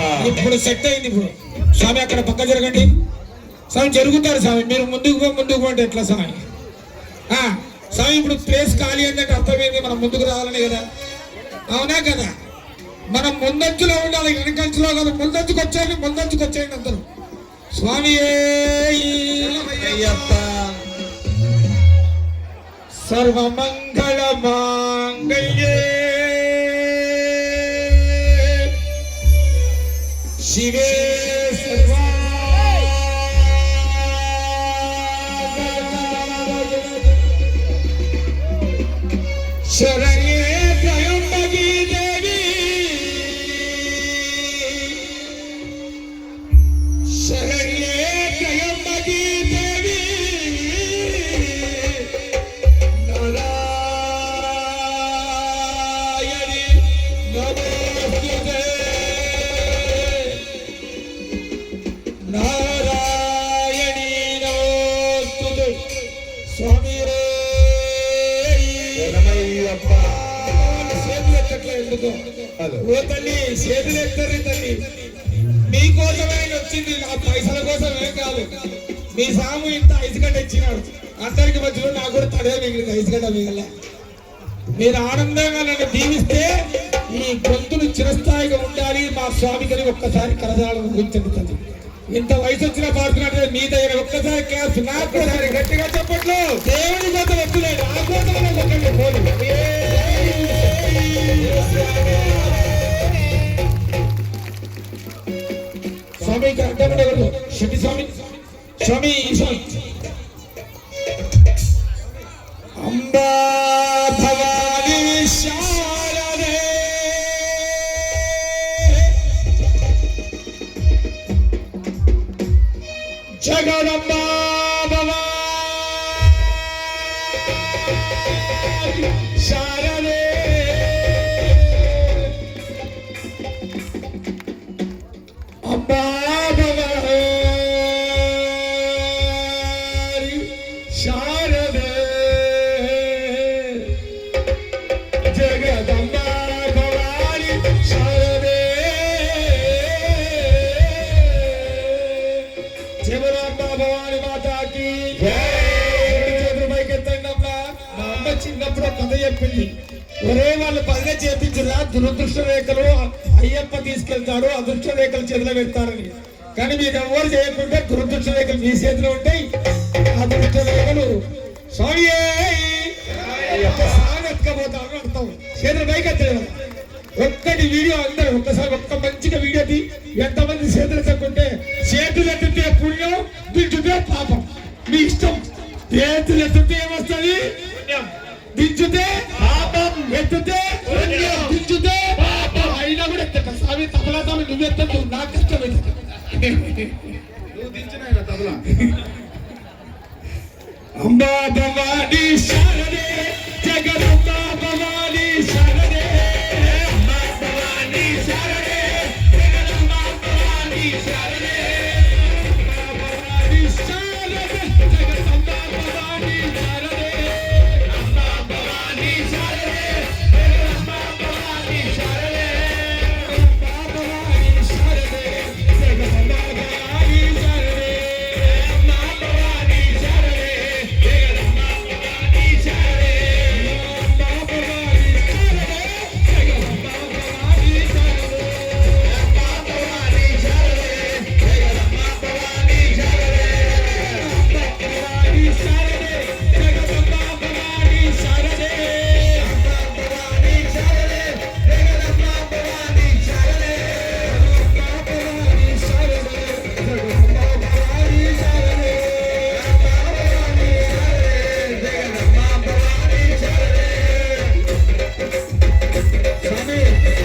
ఇప్పుడు సెట్ అయింది ఇప్పుడు. స్వామి అక్కడ పక్క జరగండి. స్వామి జరుగుతారు స్వామి. మీరు ముందుకు పో ముందుకు పోండి. ఎట్లా స్వామి? ఆ, స్వామి ఇప్పుడు ప్లేస్ ఖాళీ అంటే అర్థమైంది. మనం ముందుకు రావాలని కదా. అవునా కదా? మనం ముందంచులో ఉండాలి. వెనకంచులో కాదు. ముందంచుకు వచ్చేయండి ముందంచుకు వచ్చేయండి అందరూ. స్వామి సర్వమంగళ మాంగళ్యే. শিবে Should I ఓ తల్లి చేతులు ఎత్తరు తల్లి. మీకోసమే వచ్చింది నా పైసల కోసం ఏం కాదు. మీ సాము ఇంత ఐదు గంట ఇచ్చినాడు. అందరికి మధ్యలో నాకు కూడా తడే మిగిలింది ఐదు గంట మిగిలిన మీరు ఆనందంగా నన్ను దీవిస్తే ఈ గొంతులు చిరస్థాయిగా ఉండాలి. మా స్వామికి ఒక్కసారి కరదాలను గురించండి తల్లి. ఇంత వయసు వచ్చిన పాడుతున్నట్టు మీ దగ్గర ఒక్కసారి క్యాప్ నాకు ఒకసారి గట్టిగా చెప్పట్లు దేవుడి కోసం వద్దులేదు ఆ కోసమే చెప్పండి స్వామి ఇక్కడ అడ్డం ఉండకూడదు శెట్టి స్వామి స్వామి ఈ స్వామి అంబా భవాని శారదే జగదంబా భవాని శారదే చెప్పింది ఒరే వాళ్ళు పదిగా చేపించరా దురదృష్ట రేఖలు అయ్యప్ప తీసుకెళ్తాడు అదృష్ట రేఖలు చేతిలో పెడతారని. కానీ మీరు ఎవరు చేయకుంటే దురదృష్ట రేఖలు మీ చేతిలో ఉంటాయి. అదృష్ట రేఖలు. స్వామి ఎత్తుకపోతాను అర్థం. చేతులు పైకెత్తలేదు ఒక్కటి వీడియో అందరూ ఒక్కసారి ఒక్క మంచిగా వీడియో తీ. ఎంతమంది చేతులు తక్కుంటే చేతులు ఎత్తితే పుణ్యం దించుతే పాపం. మీ ఇష్టం. చేతులు ఎత్తితే ఏమొస్తుంది? దించుతే పాపం ఎత్తితే పుణ్యం దించుతే పాపం అయినా కూడా ఎత్తట స్వామి తబలా స్వామి నువ్వు ఎత్తద్దు నాకు కష్టం ఎత్తట నువ్వు దించిన ఆయన తబలా అంబా భవాని శారదే జగదంబా భవాని Come in.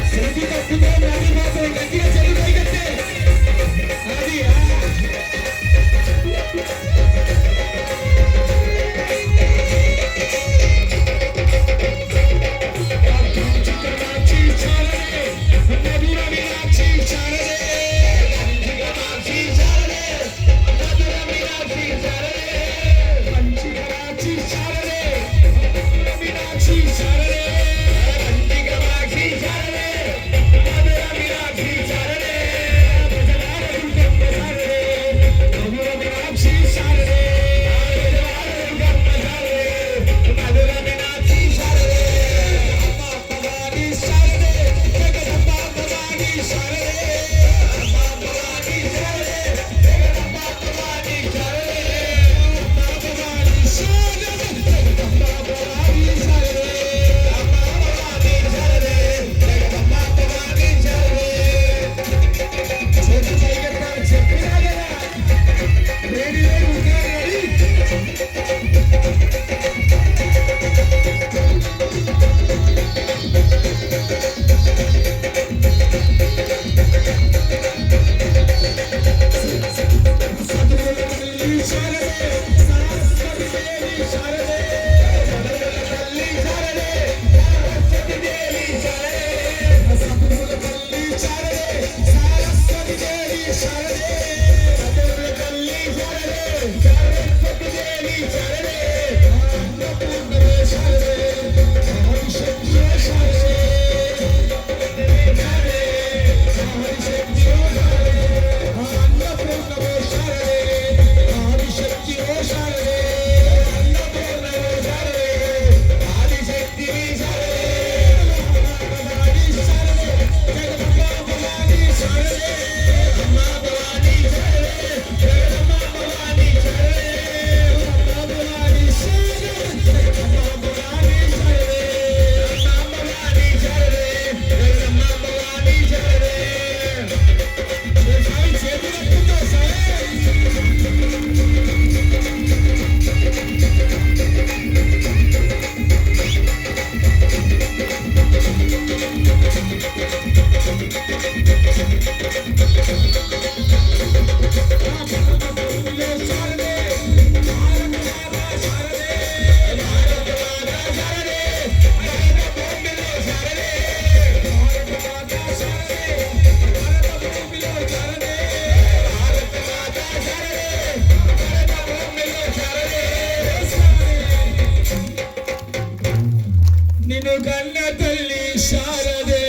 నిన్ను కన్న తల్లి శారదే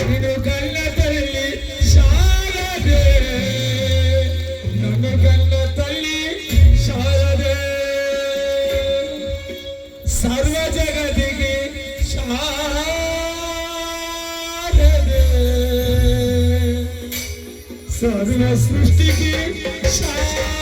నిన్ను కన్న తల్లి శారదే నన్ను కన్న తల్లి శారదే సర్వ జగతికి శారదే సర్వ సృష్టికి శారదే